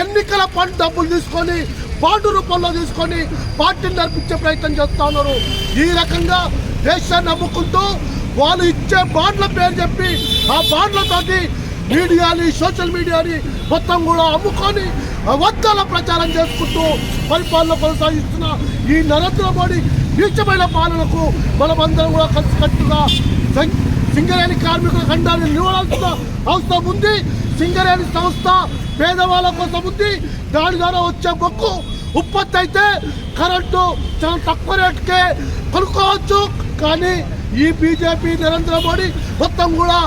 ఎన్నికల ఫండ్ డబ్బులు తీసుకొని బాండు రూపంలో తీసుకొని పార్టీని నడిపించే ప్రయత్నం చేస్తా ఉన్నారు. ఈ రకంగా దేశాన్ని నమ్ముకుంటూ వాళ్ళు ఇచ్చే బాండ్ల పేరు చెప్పి ఆ బాండ్లతోటి మీడియాని సోషల్ మీడియాని మొత్తం కూడా అమ్ముకొని వద్దల ప్రచారం చేసుకుంటూ పరిపాలన కొనసాగిస్తున్న ఈ నరేంద్ర మోడీ నీచమైన పాలనకు మనమందరం కూడా కలిసికట్టుగా సింగరేణి కార్మికుల ఖండాన్ని నిలవాల్సిన అవసరం ఉంది. సింగరేణి సంస్థ పేదవాళ్ళ కోసం ఉంది. దాని ద్వారా వచ్చే మొక్కు ఉత్పత్తి అయితే కరెంటు చాలా తక్కువ రేటుకే కొనుక్కోవచ్చు. కానీ ఈ బీజేపీ నరేంద్ర మోడీ మొత్తం కూడా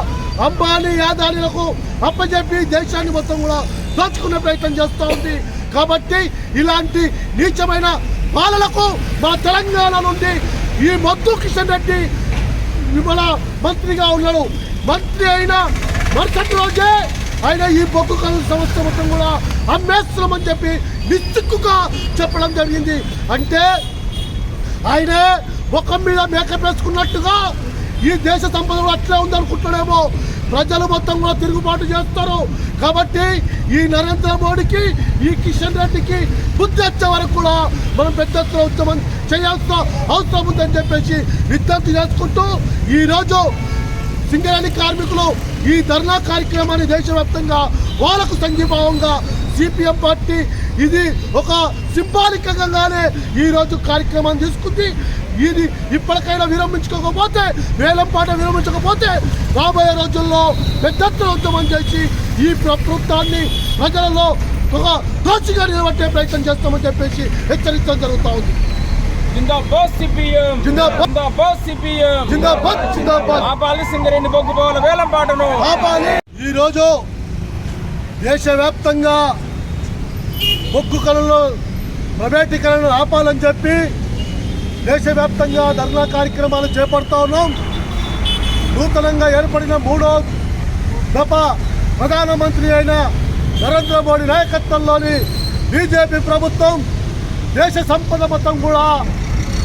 అంబానీ యాదానీలకు అప్పచెప్పి దేశాన్ని మొత్తం కూడా దోచుకునే ప్రయత్నం చేస్తూ ఉంది. కాబట్టి ఇలాంటి నీచమైన పాలనకు మా తెలంగాణ నుండి ఈ మద్దు కిషన్ రెడ్డి విమల మంత్రిగా ఉన్నాడు. మంత్రి అయిన మరుసటి రోజే ఆయన ఈ బొగ్గు కలు సంస్థ మొత్తం కూడా అమ్మేస్తున్నామని చెప్పి నిస్సిక్కుగా చెప్పడం జరిగింది. అంటే ఆయన ముఖం మీద మేకప్ వేసుకున్నట్టుగా ఈ దేశ సంపద కూడా అట్లే ఉందనుకుంటున్నాడేమో ప్రజలు మొత్తం కూడా తిరుగుబాటు చేస్తారు. కాబట్టి ఈ నరేంద్ర మోడీకి ఈ కిషన్ రెడ్డికి బుద్ధి వచ్చే వరకు కూడా మనం పెద్ద ఎత్తున ఉద్యమం చేయాల్సిన అవసరం ఉందని చెప్పేసి విజ్ఞప్తి చేసుకుంటూ ఈరోజు సింగరేణి కార్మికులు ఈ ధర్నా కార్యక్రమాన్ని దేశవ్యాప్తంగా వాళ్ళకు సంఘీభావంగా సిపిఎం పార్టీ ఇది ఒక సింబాలికంగానే ఈ రోజు కార్యక్రమాన్ని తీసుకుంది. ఇది ఇప్పటికైనా విరమించుకోకపోతే వేలం పాట విరమించకపోతే రాబోయే రోజుల్లో పెద్ద ఉద్యమం చేసి ఈ ప్రభుత్వాన్ని ప్రజలలో ఒక దోషిగా నిలబట్టే ప్రయత్నం చేస్తామని చెప్పేసి హెచ్చరించడం జరుగుతూ ఉంది. జిందాబాద్ సిపిఎం. జిందాబాద్. సిపిఎం. జిందాబాద్ జిందాబాద్. ఆపాలి సింగరేణి బొగ్గుపోల వేలం పాటను ఆపాలి. ఈరోజు దేశవ్యాప్తంగా బొగ్గు కళలో ప్రైవేటీకరణ ఆపాలని చెప్పి దేశవ్యాప్తంగా ధర్నా కార్యక్రమాలు చేపడతా ఉన్నాం. నూతనంగా ఏర్పడిన మూడో దఫ ప్రధానమంత్రి అయిన నరేంద్ర మోడీ నాయకత్వంలోని బీజేపీ ప్రభుత్వం దేశ సంపద మొత్తం కూడా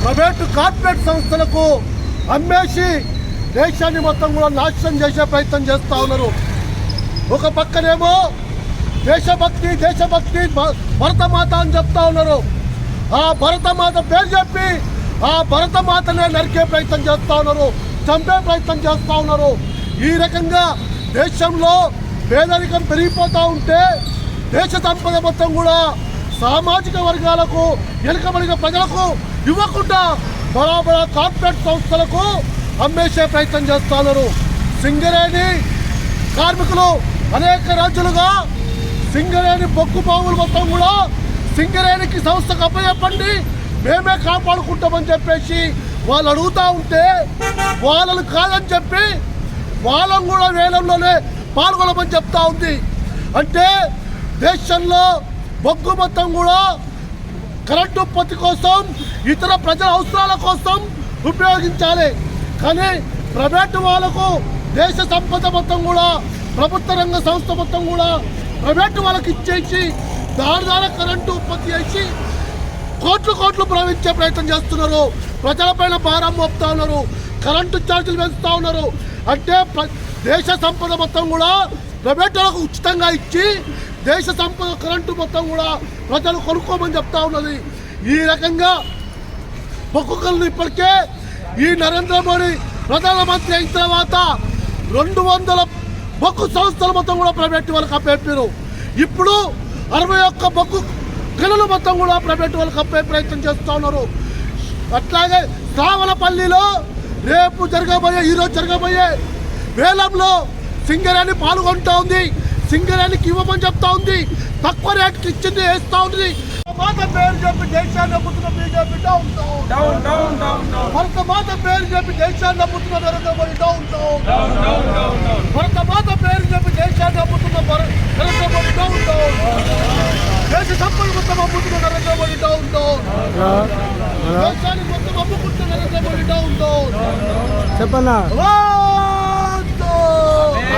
ప్రైవేటు కార్పొరేట్ సంస్థలకు అమ్మేసి దేశాన్ని మొత్తం కూడా నాశనం చేసే ప్రయత్నం చేస్తూ ఉన్నారు. ఒక పక్కనేమో దేశభక్తి దేశభక్తి భ- భరతమాత అని చెప్తా ఉన్నారు. ఆ భరతమాత పేరు చెప్పి ఆ భరతమాతనే నరికే ప్రయత్నం చేస్తూ ఉన్నారు చంపే ప్రయత్నం చేస్తూ ఉన్నారు. ఈ రకంగా దేశంలో పేదరికం పెరిగిపోతూ ఉంటే దేశ సంపద మొత్తం కూడా సామాజిక వర్గాలకు వెనుకబడిన ప్రజలకు ఇవ్వకుండా బడా బడా కార్పొరేట్ సంస్థలకు అమ్మేసే ప్రయత్నం చేస్తున్నారు. సింగరేణి కార్మికులు అనేక రాజులుగా సింగరేణి బొగ్గు బావులు మొత్తం కూడా సింగరేణికి సంస్థకు అప్పచెప్పండి మేమే కాపాడుకుంటామని చెప్పేసి వాళ్ళు అడుగుతా ఉంటే వాళ్ళను కాదని చెప్పి వాళ్ళని కూడా వేలంలోనే పాల్గొనమని చెప్తా ఉంది. అంటే దేశంలో బొగ్గు మొత్తం కూడా కరెంటు ఉత్పత్తి కోసం ఇతర ప్రజల అవసరాల కోసం ఉపయోగించాలి. కానీ ప్రైవేటు వాళ్ళకు దేశ సంపద మొత్తం కూడా ప్రభుత్వ రంగ సంస్థ మొత్తం కూడా ప్రైవేటు వాళ్ళకి ఇచ్చేసి దాని ద్వారా కరెంటు ఉత్పత్తి చేసి కోట్లు కోట్లు ప్రవహించే ప్రయత్నం చేస్తున్నారు. ప్రజలపైన భారం మోపుతా ఉన్నారు. కరెంటు ఛార్జీలు పెంచుతూ ఉన్నారు. అంటే దేశ సంపద మొత్తం కూడా ప్రైవేటులకు ఉచితంగా ఇచ్చి దేశ సంపద కరెంటు మొత్తం కూడా ప్రజలు కొనుక్కోమని చెప్తా ఉన్నది. ఈ రకంగా ఒక్కొక్కరిని ఇప్పటికే ఈ నరేంద్ర మోడీ ప్రధానమంత్రి అయిన తర్వాత రెండు వందల బొక్కు సంస్థల మొత్తం కూడా ప్రైవేట్ వాళ్ళకి అప్పేపారు ఇప్పుడు అరవై ఒక్క బొగ్గు గనులు మొత్తం కూడా ప్రైవేట్ వాళ్ళకి అప్పే ప్రయత్నం చేస్తూ ఉన్నారు. అట్లాగే శ్రావణపల్లిలో రేపు జరగబోయే ఈరోజు జరగబోయే వేలంలో సింగరేణి పాల్గొంటా ఉంది. సింగరేణికి ఇవ్వమని చెప్తా ఉంది. తక్కువ రేటుకి ఇచ్చింది వేస్తా ఉంది. మాట పేరు చెప్పి దేశాన్ని నమ్ముతున్న BJP down down down down down down Bharata Mata పేరు చెప్పి దేశాన్ని నమ్ముతున్న నరేంద్ర మోడీ డౌన్ భరత మాత పేరు చెప్పి దేశాన్ని నమ్ముతున్న నరేంద్ర మోడీ డౌన్ డౌన్ దేశ సంపద మొత్తం అమ్ముతున్న నరేంద్ర మోడీ డౌన్ డౌన్ దేశాన్ని మొత్తం అమ్ముకుంటున్న నరేంద్ర మోడీ డౌన్ డౌన్ చెప్పన్నా!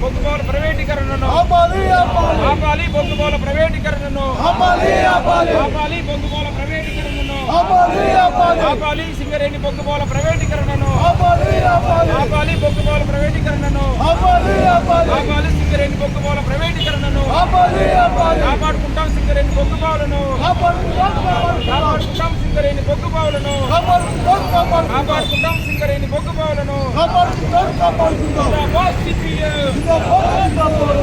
ప్రైవేట్ బొగ్గుబావుల ప్రైవేటీకరణను. ఆపాలి ఆపాలి. ఆపాలి బొగ్గుబావుల ప్రైవేటీకరణను. ఆపాలి ఆపాలి. ఆపాలి బొగ్గుబావుల ప్రైవేటీకరణను. ఆపాలి ఆపాలి. ఆపాలి సింగరేణి బొగ్గుబావుల ప్రైవేటీకరణను. ఆపాలి ఆపాలి. ఆపాలి బొగ్గుబావుల ప్రైవేటీకరణను. ఆపాలి ఆపాలి. ఆపాలి సింగరేణి బొగ్గుబావుల ప్రైవేటీకరణను. ఆపాలి ఆపాలి. కాపాడుకుంటాం సింగరేణి కాపాడుకుందాం కాపాడుకుంటాం. సింగరేణి బొగ్గుబావులను కాపాడుకుంటాం సింగరేణి బొగ్గుబావులను